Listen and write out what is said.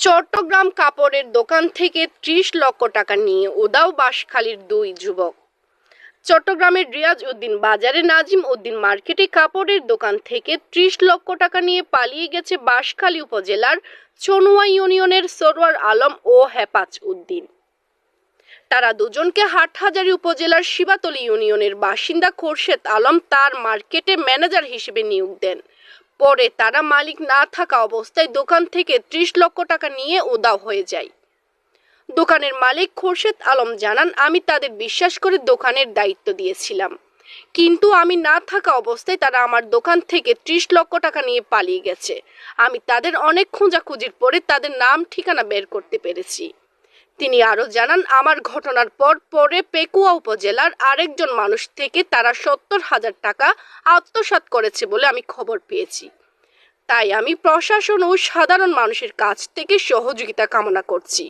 চট্টগ্রাম কাপড়ের দোকান থেকে ত্রিশ লক্ষ টাকা নিয়ে উদাও বাঁশখালীর দুই যুবক। চট্টগ্রামের রিয়াজ উদ্দিন বাজারে নাজিম উদ্দিন মার্কেটে কাপড়ের দোকান থেকে ত্রিশ লক্ষ টাকা নিয়ে পালিয়ে গেছে বাঁশখালী উপজেলার চনুয়া ইউনিয়নের সরোয়ার আলম ও হেপাজ উদ্দিন। তারা দুজনকে হাটহাজারী উপজেলার শিবাতলী ইউনিয়নের বাসিন্দা খোরশেদ আলম তার মার্কেটে ম্যানেজার হিসেবে নিয়োগ দেন। পরে তারা মালিক না থাকা অবস্থায় দোকান থেকে ত্রিশ লক্ষ টাকা নিয়ে উদাও হয়ে যায়। দোকানের মালিক খোরশেদ আলম জানান, আমি তাদের বিশ্বাস করে দোকানের দায়িত্ব দিয়েছিলাম। কিন্তু আমি না থাকা অবস্থায় তারা আমার দোকান থেকে ত্রিশ লক্ষ টাকা নিয়ে পালিয়ে গেছে। আমি তাদের অনেক খোঁজাখুঁজির পরে তাদের নাম ঠিকানা বের করতে পেরেছি। তিনি আরও জানান, আমার ঘটনার পর পরে পেকুয়া উপজেলার আরেকজন মানুষ থেকে তারা সত্তর হাজার টাকা আত্মসাত করেছে বলে আমি খবর পেয়েছি। তাই আমি প্রশাসন ও সাধারণ মানুষের কাছ থেকে সহযোগিতা কামনা করছি।